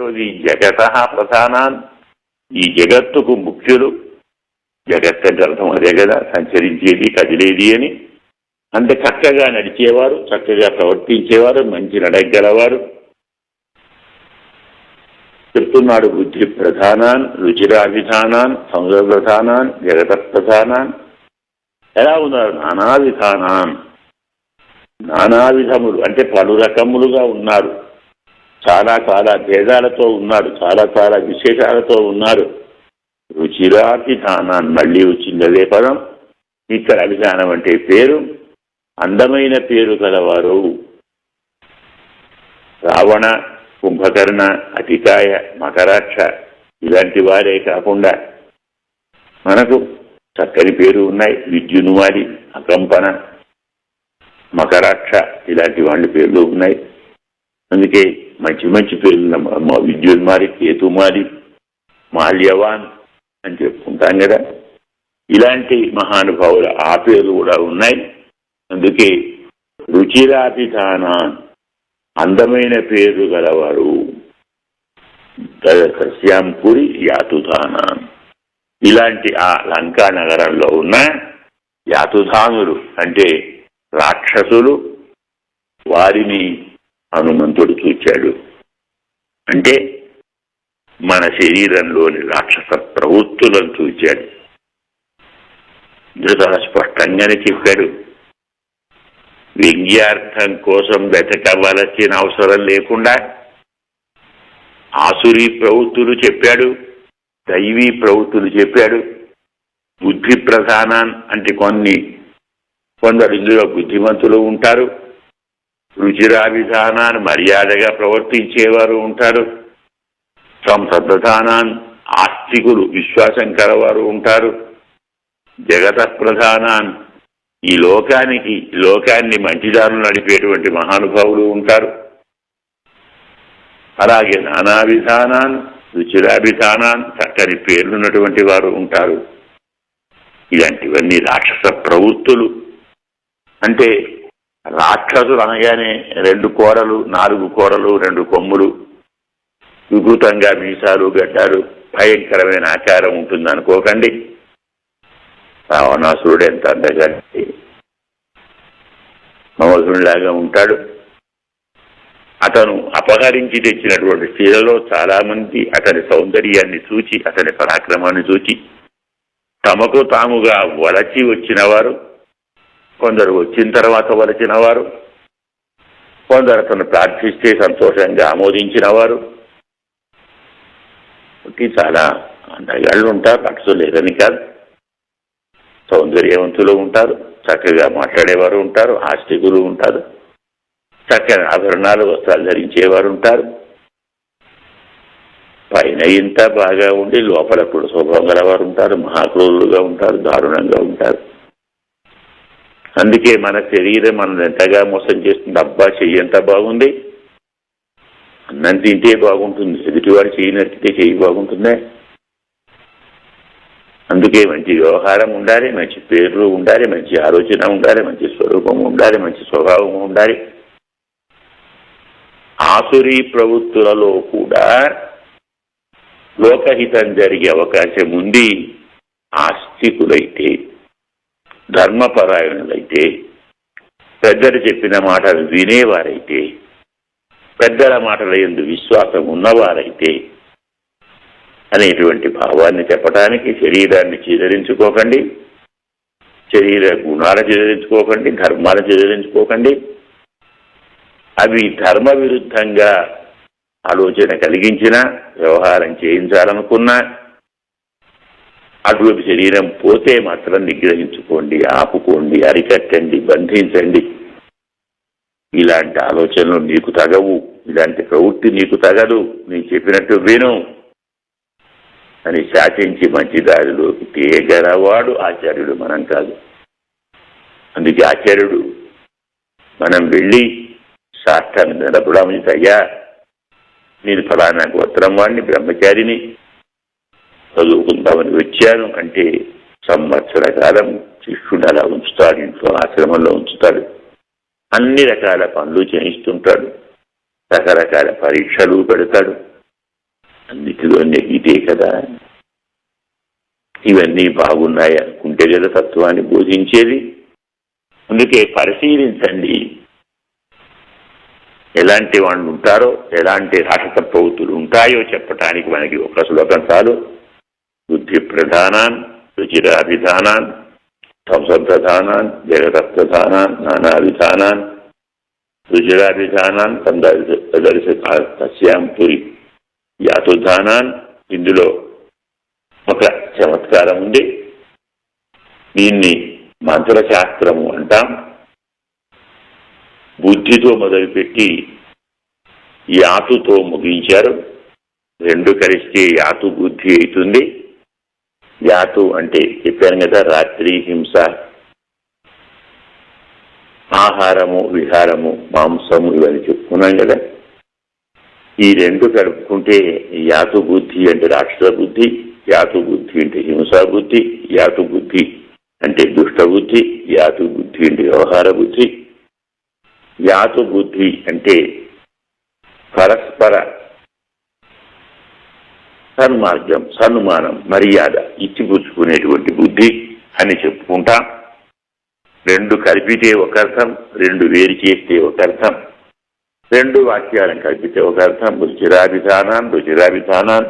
రెండవది జగత ప్రధానాన్ ఈ జగత్తుకు ముఖ్యులు జగత్ అంటే అర్థం అదే కదా సంచరించేది కదిలేది అని అంత చక్కగా నడిచేవారు చక్కగా ప్రవర్తించేవారు మంచి నడగలవారు చెప్తున్నాడు బుద్ధి ప్రధానాన్ రుచిరాభిధానాన్ సముద్ర ప్రధానాన్ జగత ప్రధానాన్ ఎలా ఉన్నారు నానావిధానాన్ నానావిధములు అంటే పలు రకములుగా ఉన్నారు చాలా చాలా భేదాలతో ఉన్నారు చాలా చాలా విశేషాలతో ఉన్నారు రుచిరాభిధానాన్ మళ్ళీ వచ్చింది అదే పదం. ఇక్కడ అభిధానం అంటే పేరు అందమైన పేరు కలవారు రావణ కుంభకర్ణ అతికాయ మకరాక్ష ఇలాంటి వారే కాకుండా మనకు చక్కని పేరు ఉన్నాయి. విద్యునుమారి అకంపన మకరాక్ష ఇలాంటి వాళ్ళ పేర్లు ఉన్నాయి. అందుకే మంచి మంచి పేర్లు విద్యున్మారి కేతుమారి మాల్యవాన్ అని చెప్పుకుంటాం కదా. ఇలాంటి మహానుభావుల ఆ పేర్లు కూడా ఉన్నాయి. అందుకే రుచిరాపితాన అందమైన పేరు గలవారు. కశ్యాంపురి యాతుధాన ఇలాంటి ఆ లంకా నగరంలో ఉన్న యాతుధానులు అంటే రాక్షసులు వారిని హనుమంతుడు చూచాడు అంటే మన శరీరంలోని రాక్షస ప్రవృత్తులను చూచాడు చాలా స్పష్టంగానే చెప్పాడు. వ్యంగ్యార్థం కోసం వెతకవలసిన అవసరం లేకుండా ఆసురీ ప్రవృత్తులు చెప్పాడు దైవీ ప్రవృత్తులు చెప్పాడు బుద్ధి ప్రధానాన్ అంటే కొన్ని కొందరు ఇందులో బుద్ధిమంతులు ఉంటారు. రుచిరాభిధానాన్ని మర్యాదగా ప్రవర్తించేవారు ఉంటారు. సంప్రధానాన్ ఆస్తికులు విశ్వాసం కలవారు ఉంటారు. జగత ప్రధానాన్ ఈ లోకానికి లోకాన్ని మంచిదారులు నడిపేటువంటి మహానుభావులు ఉంటారు. అలాగే నానా విధానాన్ రుచిరాభిధానాన్ చక్కని పేర్లున్నటువంటి వారు ఉంటారు. ఇలాంటివన్నీ రాక్షస ప్రవృత్తులు. అంటే రాక్షసులు అనగానే రెండు కోరలు నాలుగు కోరలు రెండు కొమ్ములు వికృతంగా మీసాలు గడ్డారు భయంకరమైన ఆచారం ఉంటుంది అనుకోకండి రావణాసురుడు ఎంత అందగా మమధునిలాగా ఉంటాడు. అతను అపహరించి తెచ్చినటువంటి స్త్రీలలో చాలామంది అతని సౌందర్యాన్ని చూచి అతని పరాక్రమాన్ని చూచి తమకు తాముగా వలచి వచ్చిన వారు కొందరు వచ్చిన తర్వాత వలచిన వారు కొందరు అతను ప్రార్థిస్తే సంతోషంగా ఆమోదించిన వారు చాలా అందగాళ్ళు ఉంటారు అటు లేదని కాదు. సౌందర్యవంతులు ఉంటారు చక్కగా మాట్లాడేవారు ఉంటారు ఆస్తికులు ఉంటారు. చక్కని ఆభరణాలు వస్త్రాలు ధరించేవారు ఉంటారు. పైన ఇంత బాగా ఉండి లోపల కూడా స్వభావం గలవారు ఉంటారు మహాక్రూరులుగా ఉంటారు దారుణంగా ఉంటారు. అందుకే మన శరీరం మనం ఎంతగా మోసం చేస్తుంది? అబ్బా చెయ్యి ఎంత బాగుంది? అన్నం తింటే బాగుంటుంది. ఎదుటివాడు చెయ్యి నరికితే చెయ్యి బాగుంటుందే. అందుకే మంచి వ్యవహారం ఉండాలి మంచి పేర్లు ఉండాలి మంచి ఆలోచన ఉండాలి మంచి స్వరూపం ఉండాలి మంచి స్వభావం ఉండాలి. ఆసురీ ప్రవృత్తులలో కూడా లోకహితం జరిగే అవకాశం ఉంది. ఆస్తికులైతే ధర్మపరాయణులైతే పెద్దలు చెప్పిన మాటలు వినేవారైతే పెద్దల మాటల ఎందు విశ్వాసం ఉన్నవారైతే అనేటువంటి భావాన్ని చెప్పడానికి శరీరాన్ని చేదరించుకోకండి శరీర గుణాలు చేదరించుకోకండి ధర్మాలు చేదరించుకోకండి. అవి ధర్మ విరుద్ధంగా ఆలోచన కలిగించిన వ్యవహారం చేయించాలనుకున్నా అటువంటి శరీరం పోతే మాత్రం నిగ్రహించుకోండి ఆపుకోండి అరికట్టండి బంధించండి. ఇలాంటి ఆలోచనలు నీకు తగవు ఇలాంటి ప్రవృత్తి నీకు తగదు నీ చెప్పినట్టు విను. అని శాసించి మంచి దారిలోకి ఆచార్యుడు మనం కాదు. అందుకే ఆచార్యుడు మనం వెళ్ళి శాస్త్రాన్ని నిలబడమని అయ్యా నేను ఫలానా గోత్రం వాడిని బ్రహ్మచారిని చదువుకుందామని వచ్చాను. అంటే సంవత్సర కాలం శిష్యుడు అలా ఉంచుతాడు ఇంట్లో ఆశ్రమంలో ఉంచుతాడు. అన్ని రకాల పనులు చేయిస్తుంటాడు. రకరకాల పరీక్షలు పెడతాడు. అన్నిటిలో నెగితే కదా. ఇవన్నీ బాగున్నాయి అనుకుంటే కదా తత్వాన్ని బోధించేది. అందుకే పరిశీలించండి. ఎలాంటి వాళ్ళు ఉంటారో ఎలాంటి రాష్ట్ర రాసతత్వతులు ఉంటాయో చెప్పటానికి మనకి ఒక శ్లోకం చాలు. బుద్ధి ప్రధానాన్ రుచిరాభిధానాన్ సంసప్రధానాన్ జగతప్రధానాన్ నానాభిధానాన్ రుచిరాభిధానాన్ తదర్శ తస్యాం పురి యాతుధానాన్ ఇందులో ఒక చమత్కారం ఉంది. దీన్ని మంత్రశాస్త్రము అంటాం. బుద్ధితో మొదలుపెట్టి యాతుతో ముగించారు. రెండు కలిస్తే యాతు బుద్ధి అవుతుంది. యాతు అంటే చెప్పాను కదా రాత్రి హింస ఆహారము విహారము మాంసము ఇవన్నీ చెప్పుకున్నాం కదా. ఈ రెండు కలుపుకుంటే యాతు బుద్ధి అంటే రాక్షస బుద్ధి యాతు బుద్ధి అంటే హింసా బుద్ధి యాతు బుద్ధి అంటే దుష్ట బుద్ధి యాతు బుద్ధి అంటే వ్యవహార బుద్ధి. యాతు బుద్ధి అంటే పరస్పర సన్మార్గం సన్మానం మర్యాద ఇచ్చిపుచ్చుకునేటువంటి బుద్ధి అని చెప్పుకుంటాం రెండు కలిపితే ఒక అర్థం రెండు వేరు చేస్తే ఒక అర్థం. రెండు వాక్యాలను కలిపితే ఒక అర్థం రుచిరాభిధానాన్ రుచిరాభిధానాన్.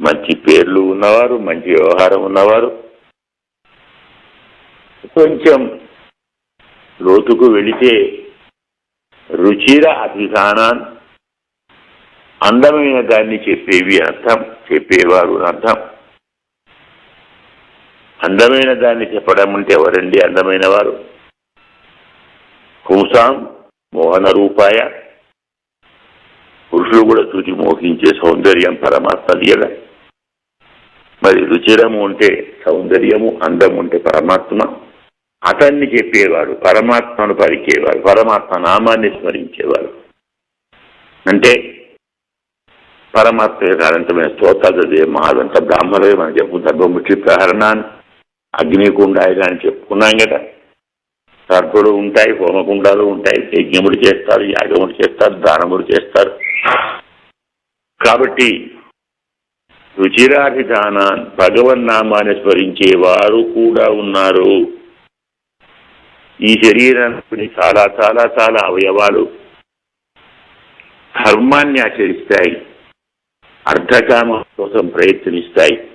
మంచి పేర్లు ఉన్నవారు మంచి వ్యవహారం ఉన్నవారు. కొంచెం లోతుకు వెళితే రుచిర అభిధానాన్ అందమైన దాన్ని చెప్పేవి అర్థం. చెప్పేవారు అర్థం. అందమైన దాన్ని చెప్పడం అంటే ఎవరండి అందమైన వారు పుంసాం మోహన రూపాయ పురుషులు కూడా చూచి మోహించే సౌందర్యం పరమాత్మది కదా. మరి రుచిరము అంటే సౌందర్యము అందము అంటే పరమాత్మ. అతన్ని చెప్పేవాడు పరమాత్మను పలికేవాడు పరమాత్మ నామాన్ని స్మరించేవాడు అంటే పరమాత్మ అనంతమైన స్తోత్రాలు మహాదంత బ్రాహ్మణులే మనం చెప్పు ధర్మముఖి ప్రహరణాన్ని అగ్నికుండాయి అని చెప్పుకున్నాం కదా. సర్పుడు ఉంటాయి హోమకుండాలు ఉంటాయి యజ్ఞముడు చేస్తారు యాగముడు చేస్తారు దానములు చేస్తారు. కాబట్టి రుచిరాభిధానాన్ భగవన్నామాన్ని స్మరించే వారు కూడా ఉన్నారు. ఈ శరీరానికి చాలా చాలా చాలా అవయవాలు ధర్మాన్ని ఆచరిస్తాయి. అర్ధకామ కోసం ప్రయత్నిస్తాయి.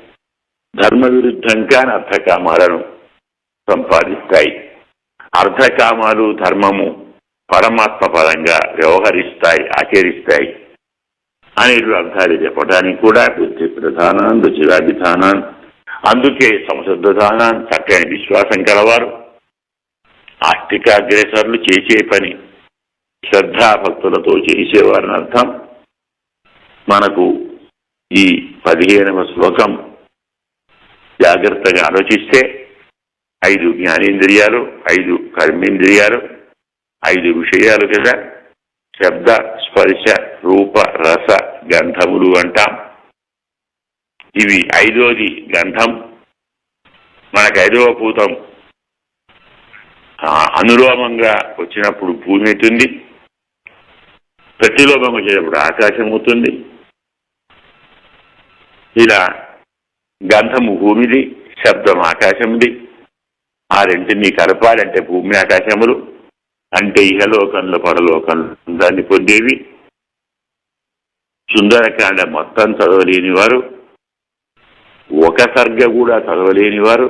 ధర్మ విరుద్ధంగా అర్ధకామాలను సంపాదిస్తాయి. అర్ధకామాలు ధర్మము పరమాత్మ పరంగా వ్యవహరిస్తాయి ఆచరిస్తాయి అనే అర్థాలు చెప్పడానికి కూడా బుద్ధి ప్రధానం రుచిరాభిధానం అందుకే సంశుద్ధధానం చక్కని విశ్వాసం కలవారు. ఆస్తికాగ్రేసర్లు చేసే పని శ్రద్ధాభక్తులతో చేసేవారని అర్థం మనకు ఈ పదిహేనవ శ్లోకం జాగ్రత్తగా ఆలోచిస్తే ఐదు జ్ఞానేంద్రియాలు ఐదు కర్మేంద్రియాలు ఐదు విషయాలు కదా. శబ్ద స్పర్శ రూప రస గంధములు అంటాం. ఇవి ఐదోది గంధం. మనకు ఐదవ భూతం అనులోమంగా వచ్చినప్పుడు భూమి అవుతుంది ప్రతిలోమంగా వచ్చేటప్పుడు ఆకాశం అవుతుంది. ఇలా గంధము భూమిది శబ్దం ఆకాశముది ఆ రెంటిని కలపాలంటే భూమి ఆకాశములు అంటే ఇహలోకంలో పరలోకంలో దాన్ని పొందేవి. సుందరకాండ మొత్తం చదవలేని వారు ఒక సర్గ కూడా చదవలేని వారు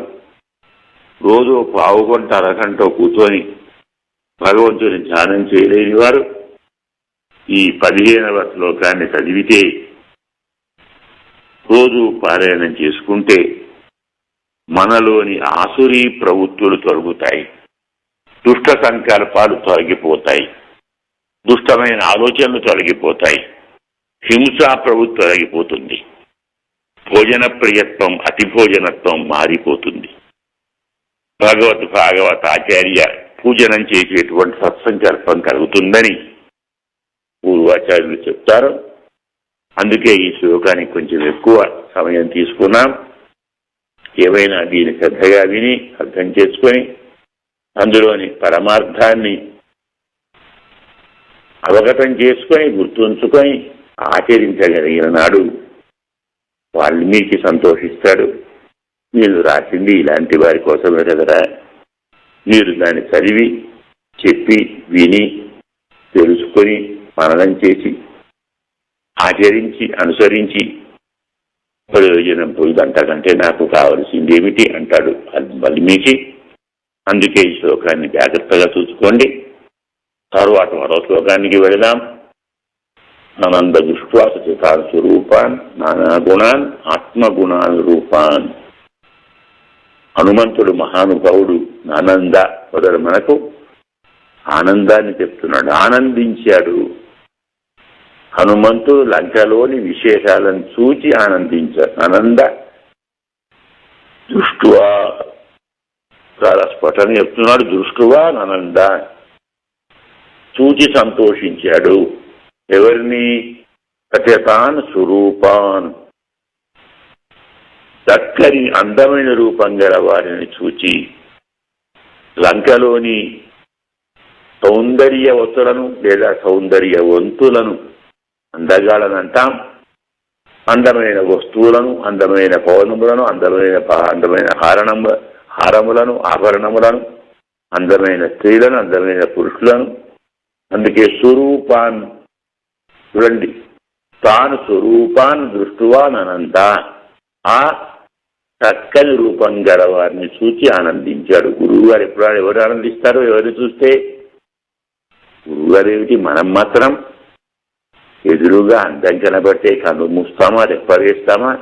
రోజు పావు గంట అరగంట కూర్చొని భగవంతుని ధ్యానం చేయలేని వారు ఈ పదిహేనవ శ్లోకాన్ని చదివితే రోజు పారాయణం చేసుకుంటే మనలోని ఆసురీ ప్రవృత్తులు తొలగుతాయి. దుష్ట సంకల్పాలు తొలగిపోతాయి. దుష్టమైన ఆలోచనలు తొలగిపోతాయి. హింసా ప్రవృత్తి తొలగిపోతుంది. భోజన ప్రియత్వం అతి భోజనత్వం మారిపోతుంది. భగవత్ భాగవత ఆచార్య పూజనం చేసేటువంటి సత్సంకల్పం కలుగుతుందని పూర్వాచార్యులు చెప్తారు. అందుకే ఈ శ్లోకానికి కొంచెం ఎక్కువ సమయం తీసుకున్నాం. ఏవైనా దీన్ని శ్రద్ధగా విని అర్థం చేసుకొని అందులోని పరమార్థాన్ని అవగతం చేసుకొని గుర్తుంచుకొని ఆచరించగలిగిన నాడు వాల్మీకి సంతోషిస్తాడు. మీరు రాసింది ఇలాంటి వారి కోసమే కదరా. మీరు దాన్ని చదివి చెప్పి విని తెలుసుకొని మననం చేసి ఆచరించి అనుసరించి ప్రయోజనం పొందంతకంటే నాకు కావలసింది ఏమిటి అంటాడు వాల్మీకి అందుకే ఈ శ్లోకాన్ని జాగ్రత్తగా చూసుకోండి. తర్వాత మరో శ్లోకానికి వెళదాం. ఆనంద విశ్వాస చితాన్ స్వరూపాన్ నానా గుణాన్ ఆత్మగుణాన్ రూపాన్. హనుమంతుడు మహానుభావుడు ఆనంద మొదలు మనకు ఆనందాన్ని చెప్తున్నాడు. ఆనందించాడు. హనుమంతుడు లంకలోని విశేషాలను చూచి ఆనందించ ఆనంద దృష్టువా? చాలా స్ఫుటన చెప్తున్నాడు. దృష్టువా? ఆనంద. చూచి సంతోషించాడు. ఎవరిని? సత్యతాన్ స్వరూపాన్. చక్కని అందమైన రూపం గల వారిని చూచి లంకలోని సౌందర్యవతులను లేదా సౌందర్యవంతులను అందగాళ్ళనంటాం అందమైన వస్తువులను అందమైన పౌర్ణములను అందమైన అందమైన హారణము హారములను ఆభరణములను అందమైన స్త్రీలను అందమైన పురుషులను. అందుకే స్వరూపాన్ చూడండి. తాను స్వరూపాన్ దృష్టివానంత ఆ చక్కని రూపం గల వారిని చూచి ఆనందించాడు. గురువు గారు ఎప్పుడు ఎవరు ఆనందిస్తారో ఎవరు చూస్తే? గురువు గారు ఏమిటి? మనం మాత్రం ఎదురుగా అందం కనబట్టే కన్ను మూస్తామా రెప్పవేస్తామా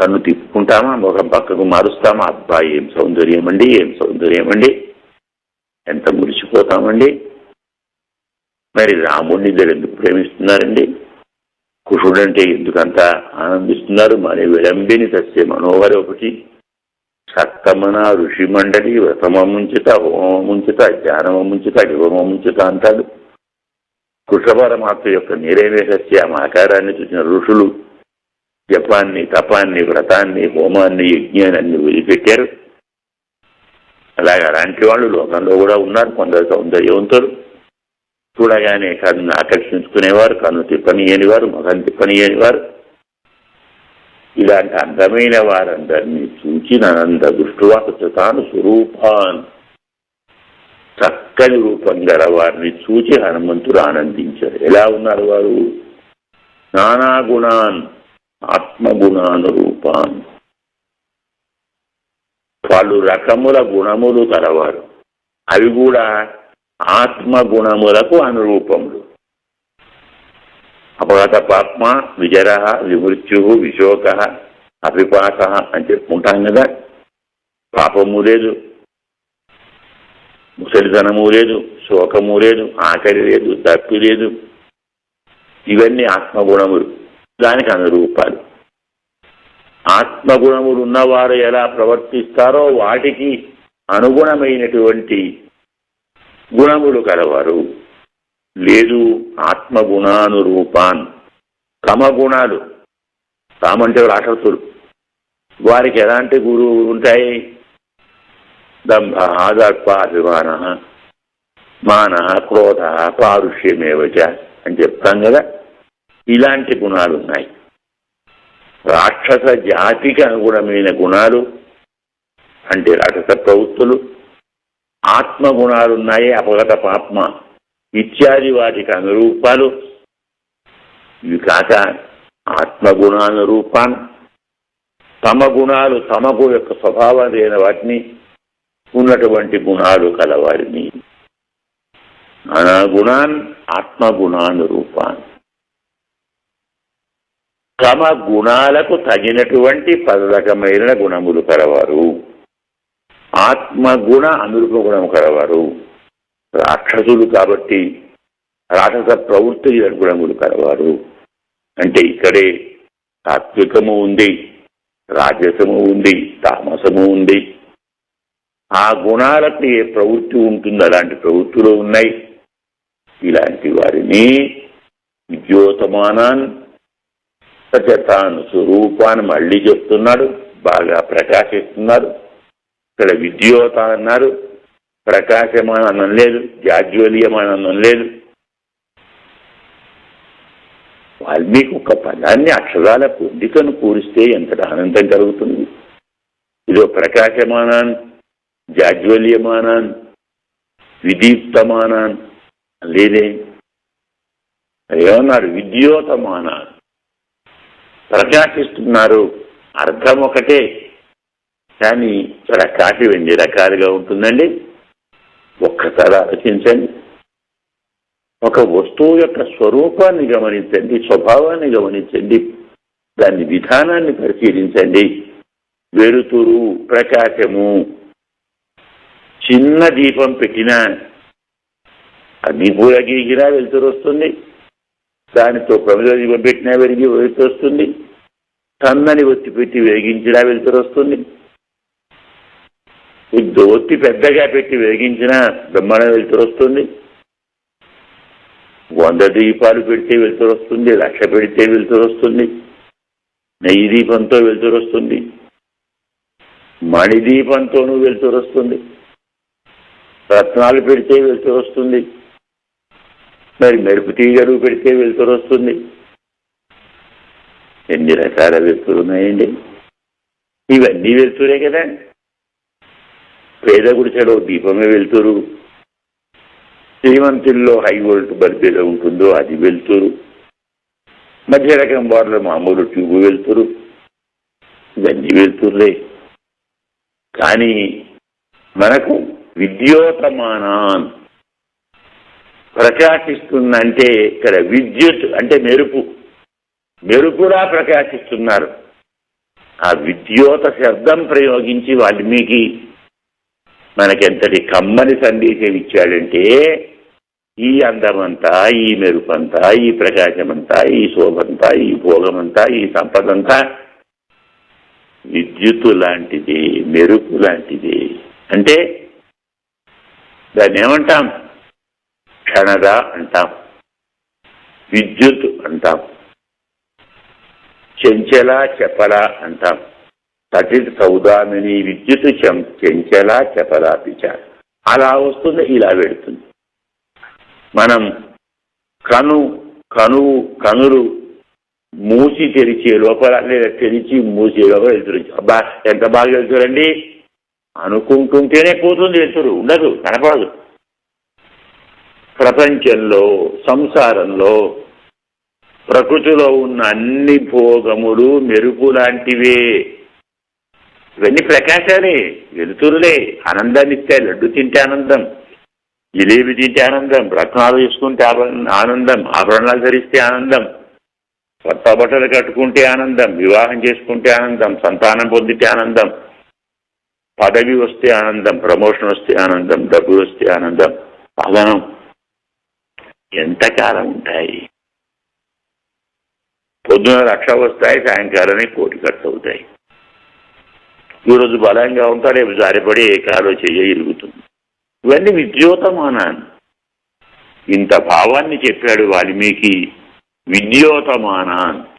కన్ను తిప్పుకుంటామా ముఖం పక్కకు మారుస్తామా? అబ్బాయి ఏం సౌందర్యం అండి ఏం సౌందర్యం అండి. ఎంత మురిసిపోతామండి. మరి రాముడిని ఇద్దరు ఎందుకు ప్రేమిస్తున్నారండి? కుషుడంటే ఎందుకంత ఆనందిస్తున్నారు? మరి విలంబిని తస్య మనోహర ఒకటి. సత్తమన ఋషి మండలి వ్రతమముంచుత హోమముంచుత జ్ఞానమముంచుత యువమముంచుత అంటాడు. కృష్ణపరమాత్మ యొక్క నీరేవేశస్య ఆకారాన్ని చూసిన ఋషులు జపాన్ని తపాన్ని వ్రతాన్ని హోమాన్ని యజ్ఞాన్ని అన్ని వదిలిపెట్టారు. అలాగే అలాంటి వాళ్ళు లోకంలో కూడా ఉన్నారు కొందరు సౌందర్యవంతులు చూడగానే కన్ను ఆకర్షించుకునేవారు కన్ను తిప్పనీయని వారు ముఖం తిప్పనీయని వారు ఇలాంటి అందమైన వారందరినీ చూచిన నంద దృష్టివాస తాను స్వరూపాన్. చక్కని రూపం గల వారిని చూచి హనుమంతుడు ఆనందించారు ఎలా ఉన్నారు వారు? నానా గుణాన్ ఆత్మగుణాను రూపాన్. వాళ్ళు రకముల గుణములు కలవారు. అవి కూడా ఆత్మగుణములకు అనురూపములు. అపగత పాత్మ విజర విమృత్యు విశోక అభిపాస అని చెప్పుకుంటాం కదా? పాపము లేదు. ముసలితనము లేదు శోకము లేదు ఆకలి లేదు తప్పి లేదు. ఇవన్నీ ఆత్మగుణములు. దానికి అనురూపాలు. ఆత్మగుణములు ఉన్నవారు ఎలా ప్రవర్తిస్తారో వాటికి అనుగుణమైనటువంటి గుణములు కలవారు. లేదు ఆత్మగుణానురూపాన్. తమ గుణాలు తామంటే రాక్షసులు. వారికి ఎలాంటి గురువు ఉంటాయి? దంభ దర్ప మాన క్రోధ పారుష్యమేవచ అని చెప్తాం కదా. ఇలాంటి గుణాలు ఉన్నాయి. రాక్షస జాతికి అనుగుణమైన గుణాలు అంటే రాక్షస ప్రవృత్తులు ఆత్మగుణాలున్నాయి అపగత పాత్మ ఇత్యాది వాటికి అనురూపాలు. ఇవి కాక ఆత్మగుణానురూపాన్ తమ గుణాలు తమకు యొక్క స్వభావమైన వాటిని ఉన్నటువంటి గుణాలు కలవారిని. గుణాన్ ఆత్మగుణానురూపాన్ తమ గుణాలకు తగినటువంటి పదరకమైన గుణములు కలవారు. ఆత్మగుణ అనురూప గుణము కలవారు. రాక్షసులు కాబట్టి రాక్షస ప్రవృత్తి గుణములు కలవారు. అంటే ఇక్కడే సాత్వికము ఉంది రాజసము ఉంది తామసము ఉంది. ఆ గుణాలకు ఏ ప్రవృత్తి ఉంటుంది? అలాంటి ప్రవృత్తులు ఉన్నాయి. ఇలాంటి వారిని విద్యోతమానాన్ తాను స్వరూపాన్ని మళ్ళీ చెప్తున్నాడు. బాగా ప్రకాశిస్తున్నారు ఇక్కడ విద్యోత అన్నారు. ప్రకాశమాన అన్నం లేదు. జాజ్వల్యమాన అన్నం లేదు. వాల్మీకి ఒక పదాన్ని అక్షరాల పొందికను కూరిస్తే ఎంత ఆనందం కలుగుతుంది? ఇదో ప్రకాశమానాన్ని జాజ్వల్యమానాన్ విదీప్తమానాన్ లేదే ఏమన్నారు విద్యోతమానాన్ ప్రకాశిస్తున్నారు అర్థం ఒకటే కానీ ప్రకాశం ఎన్ని రకాలుగా ఉంటుందండి ఒక్కసారి ఆలోచించండి ఒక వస్తువు యొక్క స్వరూపాన్ని గమనించండి స్వభావాన్ని గమనించండి దాని విధానాన్ని పరిశీలించండి వెలుతురు ప్రకాశము చిన్న దీపం పెట్టినా అది కూడా గీగినా వెలుతురు వస్తుంది. దానితో ప్రమిద దీపం పెట్టినా వెలిగి వెలుతురు వస్తుంది. సన్నని ఒత్తి పెట్టి వెలిగించినా వెలుతురు వస్తుంది. ఒత్తి పెద్దగా పెట్టి వెలిగించినా బ్రహ్మాండం వెలుతురు వస్తుంది. వంద దీపాలు పెడితే వెలుతురు వస్తుంది. లక్ష పెడితే వెలుతురు వస్తుంది. నెయ్యి దీపంతో వెలుతురు వస్తుంది. మణిదీపంతోనూ వెలుతురు వస్తుంది. రత్నాలు పెడితే వెలుతురు వస్తుంది. మరి మెరుపు తీగలు పెడితే వెలుతురు వస్తుంది. ఎన్ని రకాల వెళ్తులు ఉన్నాయండి? ఇవన్నీ వెళ్తురే కదా. పేద గుడిసెలో దీపమే వెలుతురు. శ్రీమంతుల్లో హై వోల్ట్ బల్బ్ ఏదో ఉంటుందో అది వెలుతురు. మధ్య రకం వారిలో మామూలు ట్యూబ్ వెళ్తురు ఇవన్నీ వెలుతురులే. కానీ మనకు విద్యోతమానాన్. ప్రకాశిస్తుందంటే ఇక్కడ విద్యుత్ అంటే మెరుపు. మెరుపులా ప్రకాశిస్తున్నారు. ఆ విద్యోత శబ్దం ప్రయోగించి వాల్మీకి మనకెంతటి కమ్మని సందేశం ఇచ్చాడంటే ఈ అందమంతా ఈ మెరుపంతా ఈ ప్రకాశమంతా ఈ శోభంతా ఈ భోగమంతా ఈ సంపదంతా విద్యుత్తు లాంటిది మెరుపు లాంటిది. అంటే దాన్ని ఏమంటాం? క్షణద అంటాం. విద్యుత్ అంటాం. చెంచల చెప్పల అంటాం. తటిత్ సౌదామిని విద్యుత్ చెంచల చెప్పల పిచ. అలా వస్తుంది ఇలా పెడుతుంది మనం కను కనువు కనులు మూసి తెరిచే లోపల లేదా తెరిచి మూసే లోపల వెళ్తురు అబ్బా ఎంత బాగా వెళ్తురండి అనుకుంటుంటేనే పోతుంది వెళ్తురు ఉండదు కనపడదు. ప్రపంచంలో సంసారంలో ప్రకృతిలో ఉన్న అన్ని భోగములు మెరుపు లాంటివే. ఇవన్నీ ప్రకాశాలే వెలుతురులే. ఆనందాన్ని ఇస్తాయి లడ్డు తింటే ఆనందం జిలేబీ తింటే ఆనందం రత్నాలు తీసుకుంటే ఆనందం ఆభరణాలు ధరిస్తే ఆనందం కొత్త బట్టలు కట్టుకుంటే ఆనందం వివాహం చేసుకుంటే ఆనందం సంతానం పొందితే ఆనందం. పదవి వస్తే ఆనందం ప్రమోషన్ వస్తే ఆనందం డబ్బులు వస్తే ఆనందం. పదనం ఎంతకాలం ఉంటాయి? పొద్దున లక్ష వస్తాయి సాయంకాలమే కోటి ఖర్చు అవుతాయి. ఈరోజు బలంగా ఉంటాడు రేపు జారిపడి ఏ కాలో చెయ్య ఇరుగుతుంది. ఇవన్నీ విద్యోతమానాన్ని ఇంత భావాన్ని చెప్పాడు వాల్మీకి. విద్యోతమానాన్ని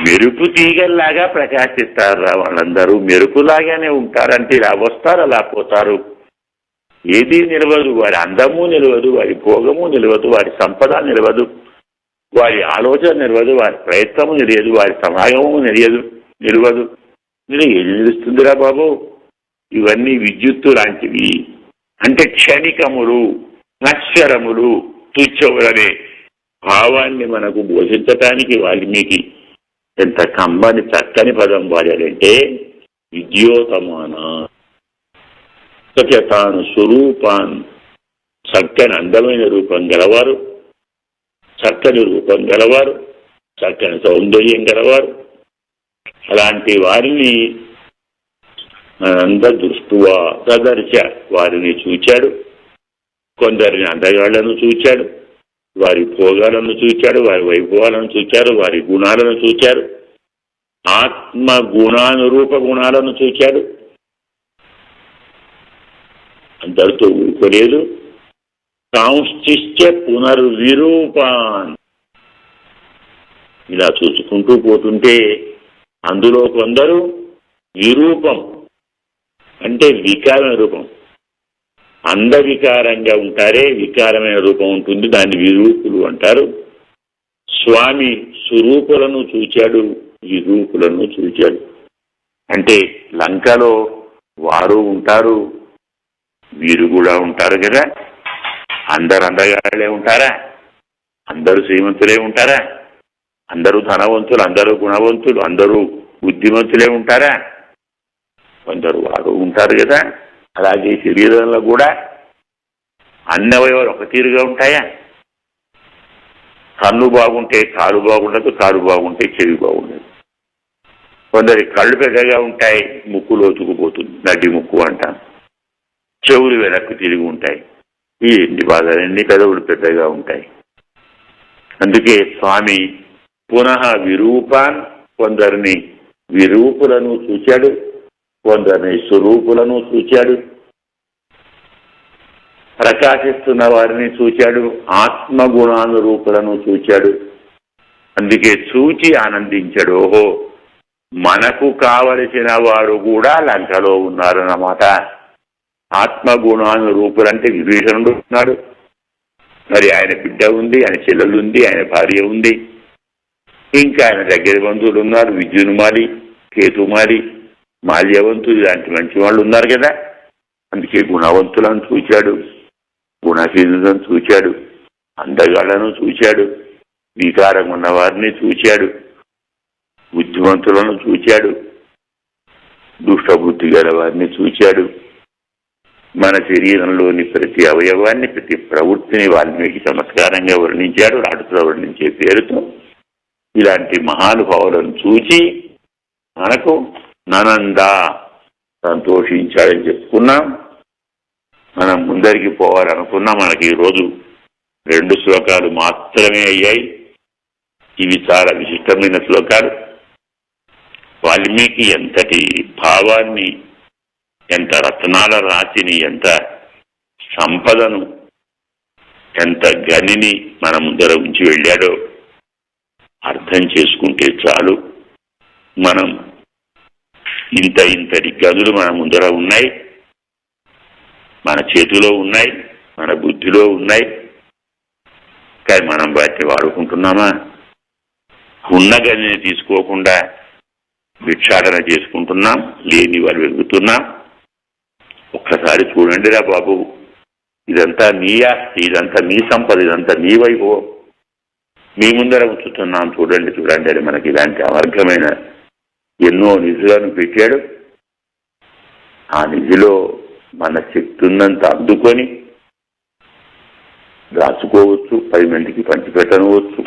మెరుపు తీగల్లాగా ప్రకాశిస్తారు రా వాళ్ళందరూ. మెరుపులాగానే ఉంటారంటే ఇలా వస్తారు అలా పోతారు. ఏది నిలవదు. వారి అందము నిలవదు వారి భోగము నిలవదు వారి సంపద నిలవదు. వారి ఆలోచన నిలవదు వారి ప్రయత్నము నిలియదు వారి సమాగము నిలియదు నిలవదు. మీరు ఏం నిలుస్తుందిరా బాబు? ఇవన్నీ విద్యుత్తు లాంటివి. అంటే క్షణికములు నశ్వరములు తుచ్చములనే భావాన్ని మనకు బోధించటానికి మీకు ఎంత కమ్మని చక్కని పదం వాడాడంటే విద్యోతమాన. తాను స్వరూపాన్. చక్కని అందమైన రూపం గలవారు. చక్కని రూపం గలవారు. చక్కని సౌందర్యం గలవారు. అలాంటి వారిని అంద దృష్టువా తదర్శ వారిని చూచాడు. కొందరిని అందగాళ్ళను చూచాడు. వారి భోగాలను చూచాడు వారి వైభవాలను చూచారు వారి గుణాలను చూచారు. ఆత్మ గుణానురూప గుణాలను చూచాడు. అందరితో ఊరుకోలేదు. సాంశ్చిత్య పునర్విరూపాన్. ఇలా చూసుకుంటూ పోతుంటే అందులో కొందరు విరూపం అంటే వికారణ రూపం. అంధవికారంగా ఉంటారే వికారమైన రూపం ఉంటుంది దాన్ని విరూపులు అంటారు. స్వామి స్వరూపులను చూచాడు విరూపులను చూచాడు. అంటే లంకలో వారు ఉంటారు వీరు కూడా ఉంటారు కదా. అందరు అందగాళ్ళే ఉంటారా? అందరూ శ్రీమంతులే ఉంటారా? అందరూ ధనవంతులు అందరూ గుణవంతులు అందరూ బుద్ధిమంతులే ఉంటారా? కొందరు వారు ఉంటారు కదా. అలాగే శరీరంలో కూడా అన్ని అవయవాలు ఒక తీరుగా ఉంటాయా? కన్ను బాగుంటే కాలు బాగుండదు కాలు బాగుంటే చెవి బాగుండదు. కొందరి కళ్ళు పెద్దగా ఉంటాయి ముక్కు లోతుకుపోతుంది నడ్డి ముక్కు అంటాం. చెవులు వెనక్కి తిరిగి ఉంటాయి. ఈ ఎన్ని బాధలన్నీ పెదవులు పెద్దగా ఉంటాయి. అందుకే స్వామి పునః విరూపాన్ కొందరిని విరూపులను చూశాడు కొందరిని స్వరూపులను చూచాడు. ప్రకాశిస్తున్న వారిని చూచాడు. ఆత్మగుణానురూపులను చూచాడు. అందుకే చూచి ఆనందించాడు. ఓహో మనకు కావలసిన వారు కూడా లంకలో ఉన్నారన్నమాట. ఆత్మగుణానురూపులు అంటే విభీషణుడు ఉన్నాడు. మరి ఆయన బిడ్డ ఉంది ఆయన చెల్లెలు ఉంది ఆయన భార్య ఉంది. ఇంకా ఆయన దగ్గర బంధువులు ఉన్నారు. విద్యున్మాలి కేతుమాలి మాల్యవంతులు ఇలాంటి మంచి వాళ్ళు ఉన్నారు కదా. అందుకే గుణవంతులను చూచాడు. గుణశీలులను చూచాడు. అందగాళ్ళను చూచాడు. వికారం ఉన్నవారిని చూచాడు. బుద్ధిమంతులను చూచాడు. దుష్టబుద్ధి గల వారిని చూచాడు. మన శరీరంలోని ప్రతి అవయవాన్ని ప్రతి ప్రవృత్తిని వాల్మీకి చమత్కారంగా వర్ణించాడు. రాటుతో వర్ణించే పేరుతో ఇలాంటి మహానుభావులను చూచి మనకు ననంద సంతోషించాడని చెప్పుకున్నాం. మనం ముందరికి పోవాలనుకున్నా. మనకి ఈరోజు రెండు శ్లోకాలు మాత్రమే అయ్యాయి. ఇవి చాలా విశిష్టమైన శ్లోకాలు. వాల్మీకి ఎంతటి భావాన్ని ఎంత రత్నాల రాతిని ఎంత సంపదను ఎంత గనిని మన ముందర ఉంచి వెళ్ళాడో అర్థం చేసుకుంటే చాలు. మనం ఇంత ఇంతటి గదులు మన ముందర ఉన్నాయి. మన చేతిలో ఉన్నాయి మన బుద్ధిలో ఉన్నాయి. కానీ మనం వాటిని వాడుకుంటున్నామా? ఉన్న గదిని తీసుకోకుండా భిక్షాటన చేసుకుంటున్నాం లేని వారు వెలుగుతున్నాం. ఒక్కసారి చూడండి రా బాబు ఇదంతా నీ ఆస్తి ఇదంతా నీ సంపద ఇదంతా నీ వైభవం. మీ ముందర ఉంచుతున్నాం చూడండి చూడండి అని మనకి ఇలాంటి అమర్ఘమైన ఎన్నో నిధులను పెట్టాడు. ఆ నిధిలో మన శక్తి ఉన్నంత అందుకొని దాచుకోవచ్చు పది మందికి పంచిపెట్టనవచ్చు.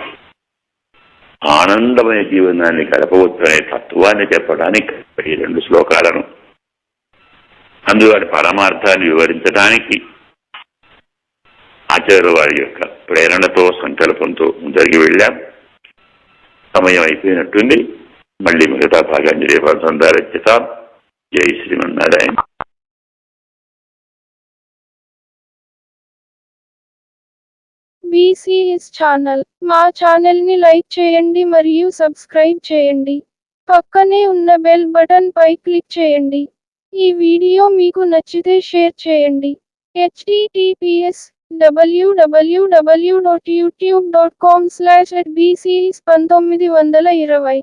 ఆనందమైన జీవనాన్ని గడపవచ్చు అనే తత్వాన్ని చెప్పడానికి ఈ రెండు శ్లోకాలను. అందువల్ల పరమార్థాన్ని వివరించడానికి ఆచార్య వారి యొక్క ప్రేరణతో సంకల్పంతో జరిగి వెళ్ళాం. సమయం అయిపోయినట్టుంది. మళ్ళీ మిగతా భాగాన్ని రేపు జై శ్రీమన్నారాయణ. BCS channel. మా ఛానల్ని లైక్ చేయండి మరియు సబ్స్క్రైబ్ చేయండి. పక్కనే ఉన్న బెల్ బటన్ పై క్లిక్ చేయండి. ఈ వీడియో మీకు నచ్చితే షేర్ చేయండి. HTTPS W dot YouTube dot com slash at BCS పంతొమ్మిది వందల ఇరవై.